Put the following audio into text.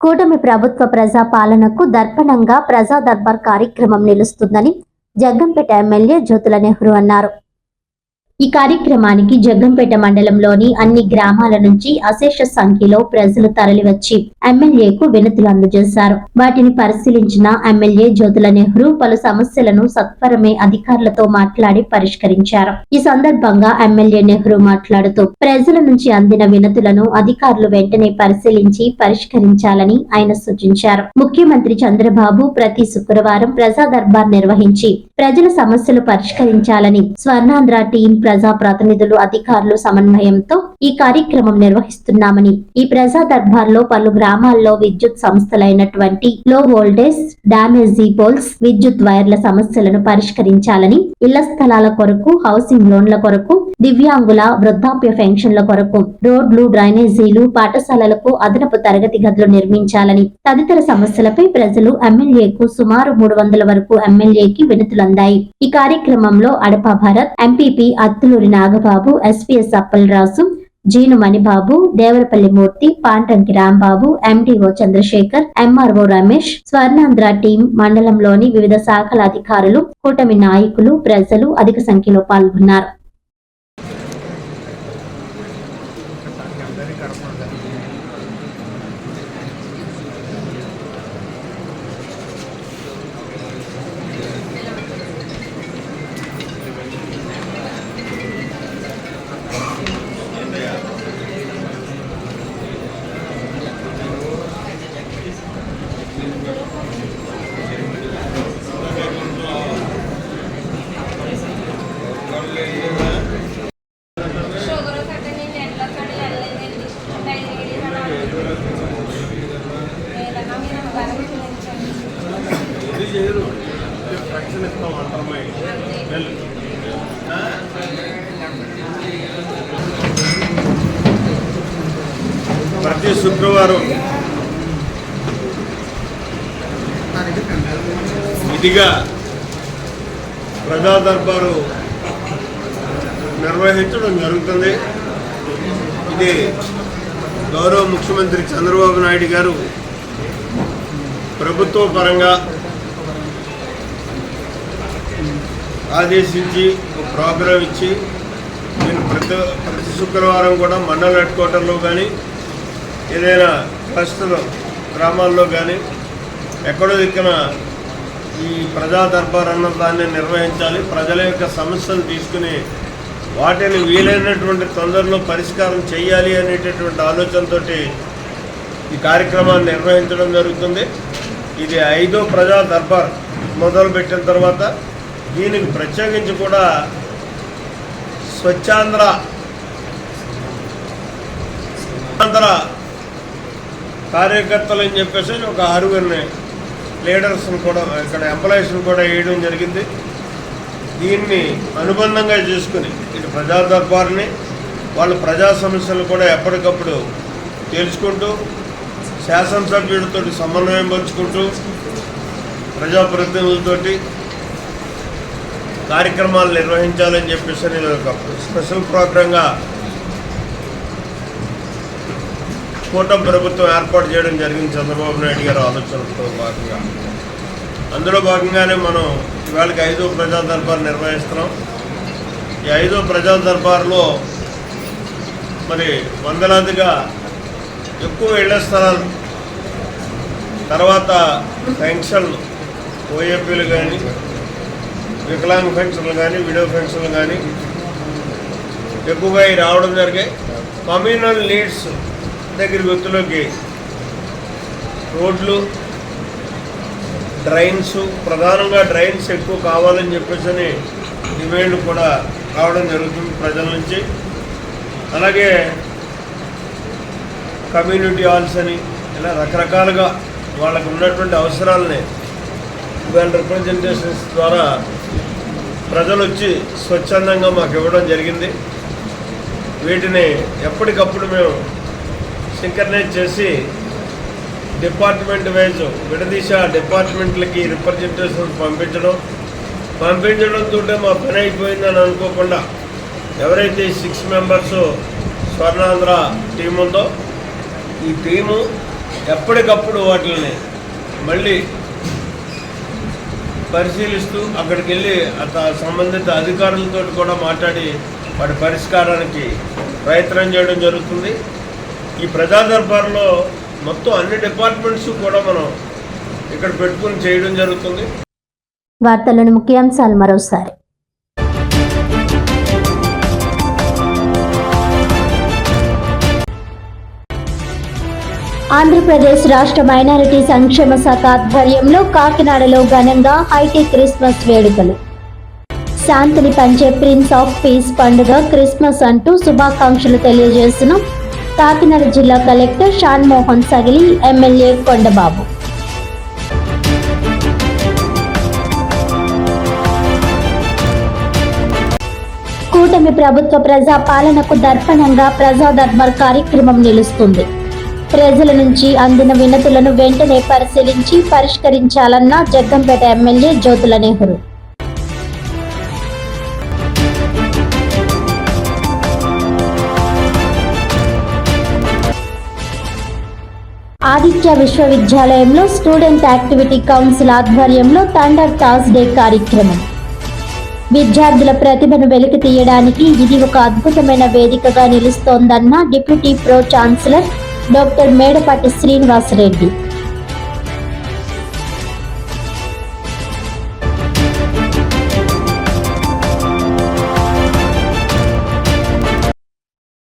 కూటమి ప్రభుత్వ ప్రజా పాలనకు దర్పణంగా ప్రజా దర్బార్ కార్యక్రమం నిలుస్తుందని జగ్గంపేట ఎమ్మెల్యే జ్యోతుల నెహ్రూ అన్నారు. ఈ కార్యక్రమానికి జగ్గంపేట మండలంలోని అన్ని గ్రామాల నుంచి అశేష సంఖ్యలో ప్రజలు తరలివచ్చి ఎమ్మెల్యేకు వినతులు అందజేశారు. వాటిని పరిశీలించిన ఎమ్మెల్యే జ్యోతుల నెహ్రూ పలు సమస్యలను సత్వరమే అధికారులతో మాట్లాడి పరిష్కరించారు. ఈ సందర్భంగా ఎమ్మెల్యే నెహ్రూ మాట్లాడుతూ ప్రజల నుంచి అందిన వినతులను అధికారులు వెంటనే పరిశీలించి పరిష్కరించాలని ఆయన సూచించారు. ముఖ్యమంత్రి చంద్రబాబు ప్రతి శుక్రవారం ప్రజా దర్బార్ నిర్వహించి ప్రజల సమస్యలు పరిష్కరించాలని స్వర్ణాంధ్ర టీం ప్రజా ప్రతినిధులు అధికారులు సమన్వయంతో ఈ కార్యక్రమం నిర్వహిస్తున్నామని. ఈ ప్రజా దర్బార్లో పలు గ్రామాల్లో విద్యుత్ సంస్థలైనటువంటి లో వోల్టేజ్ డామేజీ పోల్స్ విద్యుత్ వైర్ల సమస్యలను పరిష్కరించాలని ఇళ్ళ స్థలాల కొరకు హౌసింగ్ లోన్ల కొరకు దివ్యాంగుల వృద్ధాప్య పెన్షన్ల కొరకు రోడ్లు డ్రైనేజీలు పాఠశాలలకు అదనపు తరగతి గదులు నిర్మించాలని తదితర సమస్యలపై ప్రజలు ఎమ్మెల్యేకు సుమారు మూడు వందల వరకు ఎమ్మెల్యేకి వినతులందాయి. ఈ కార్యక్రమంలో Adapa Bharath M P P Attuluri Nagababu S P S Appalaraju Jeenu Manibabu Devarapalli Murthy Pantanki Rambabu M D O Chandrasekhar M R O Ramesh Swarnandhra team మండలంలోని వివిధ శాఖల అధికారులు కూటమి నాయకులు ప్రజలు అధిక సంఖ్యలో పాల్గొన్నారు. ప్రతి శుక్రవారం. ఇదిగా ప్రజా దర్బారు నిర్వహించడం జరుగుతుంది. ఇది గౌరవ ముఖ్యమంత్రి చంద్రబాబు నాయుడు గారు ప్రభుత్వ పరంగా ఆదేశించి ఒక ప్రోగ్రాం ఇచ్చి నేను ప్రతి ప్రతి శుక్రవారం కూడా మండల హెడ్ క్వార్టర్లో కానీ ఏదైనా పరిస్థితులు గ్రామాల్లో కానీ ఎక్కడో దిక్కున ఈ ప్రజా దర్బార్ అన్న దాన్ని నిర్వహించాలి ప్రజల యొక్క సమస్యలు తీసుకుని వాటిని వీలైనటువంటి తొందరలో పరిష్కారం చేయాలి అనేటటువంటి ఆలోచనతో ఈ కార్యక్రమాన్ని నిర్వహించడం జరుగుతుంది. ఇది ఐదో ప్రజా దర్బార్ మొదలుపెట్టిన తర్వాత దీనికి ప్రత్యేకించి కూడా స్వచ్ఛాంధ్ర ఆంధ్ర కార్యకర్తలు అని చెప్పేసి ఒక ఆరుగురిని లీడర్స్ని కూడా ఇక్కడ ఎంప్లాయీస్ని కూడా వేయడం జరిగింది. దీన్ని అనుబంధంగా చేసుకుని ఇటు ప్రజా దర్బార్ని వాళ్ళ ప్రజా సమస్యలు కూడా ఎప్పటికప్పుడు తెలుసుకుంటూ శాసనసభ్యుడితో సమన్వయం పంచుకుంటూ ప్రజాప్రతినిధులతోటి కార్యక్రమాలు నిర్వహించాలని చెప్పేసి నేను ఒక స్పెషల్ ప్రోగ్రాంగా కూటమి ప్రభుత్వం ఏర్పాటు చేయడం జరిగింది చంద్రబాబు నాయుడు గారి ఆలోచనతో భాగంగా. అందులో భాగంగానే మనం ఇవాళకి ఐదో ప్రజా దర్బార్ నిర్వహిస్తున్నాం. ఈ ఐదో ప్రజా దర్బార్లో మరి వందలాదిగా ఎక్కువ ఇళ్ళ స్థలాలు తర్వాత పెన్షన్లు ఓఏపీలు కానీ వికలాంగ్ పెన్షన్లు కానీ విడో పెన్షన్లు కానీ ఎక్కువగా రావడం జరిగాయి. కమ్యూనల్ నీడ్స్ దగ్గర వ్యక్తులకి రోడ్లు డ్రైన్స్ ప్రధానంగా డ్రైన్స్ ఎక్కువ కావాలని చెప్పేసి డిమాండ్ కూడా రావడం జరుగుతుంది ప్రజల నుంచి. అలాగే కమ్యూనిటీ హాల్స్ అని ఇలా రకరకాలుగా వాళ్ళకు ఉన్నటువంటి అవసరాలని దాని రిప్రజెంటేషన్స్ ద్వారా ప్రజలు వచ్చి స్వచ్ఛందంగా మాకు ఇవ్వడం జరిగింది. వీటిని ఎప్పటికప్పుడు మేము సింకర్నైజ్ చేసి డిపార్ట్మెంట్ వైజ్ విడదీశ డిపార్ట్మెంట్లకి రిప్రజెంటేషన్ పంపించడం. పంపించడంతో మా పని అయిపోయిందని అనుకోకుండా ఎవరైతే సిక్స్ మెంబర్స్ స్వర్ణాంధ్ర టీం ఉందో ఈ టీము ఎప్పటికప్పుడు వాటిని మళ్ళీ పరిశీలిస్తూ అక్కడికి వెళ్ళి అత- సంబంధిత అధికారులతో కూడా మాట్లాడి వాటి పరిష్కారానికి ప్రయత్నం చేయడం జరుగుతుంది. ఈ ప్రజా దర్బార్లో మొత్తం అన్ని డిపార్ట్మెంట్స్ కూడా మనం ఇక్కడ పెట్టుకుని చేయడం జరుగుతుంది. వార్తలను ముఖ్యాంశాలు మరోసారి. ఆంధ్రప్రదేశ్ రాష్ట్ర మైనారిటీ సంక్షేమ శాఖ ఆధ్వర్యంలో కాకినాడలో ఘనంగా హైటెక్ క్రిస్మస్ వేడుకలు. శాంతిని పంచే ప్రిన్స్ ఆఫ్ పీస్ పండుగ క్రిస్మస్ అంటూ శుభాకాంక్షలు తెలియజేసిన కాకినాడ జిల్లా కలెక్టర్ షాన్ మోహన్ సగిలి ఎమ్మెల్యే కొండబాబు. కూటమి ప్రభుత్వ ప్రజా పాలనకు దర్పణంగా ప్రజా దర్బార్ కార్యక్రమం నిలుస్తుంది. ప్రజల నుంచి అందిన వినతులను వెంటనే పరిశీలించి పరిష్కరించాలన్న జగ్గంపేట ఎమ్మెల్యే జ్యోతుల నెహ్రూ. ఆదిత్య విశ్వవిద్యాలయంలో స్టూడెంట్ యాక్టివిటీ కౌన్సిల్ ఆధ్వర్యంలో థండర్ థాస్ డే కార్యక్రమం. విద్యార్థుల ప్రతిభను వెలికి తీయడానికి ఇది ఒక అద్భుతమైన వేదికగా నిలుస్తోందన్న deputy pro chancellor doctor Medapati Srinivasa Reddy.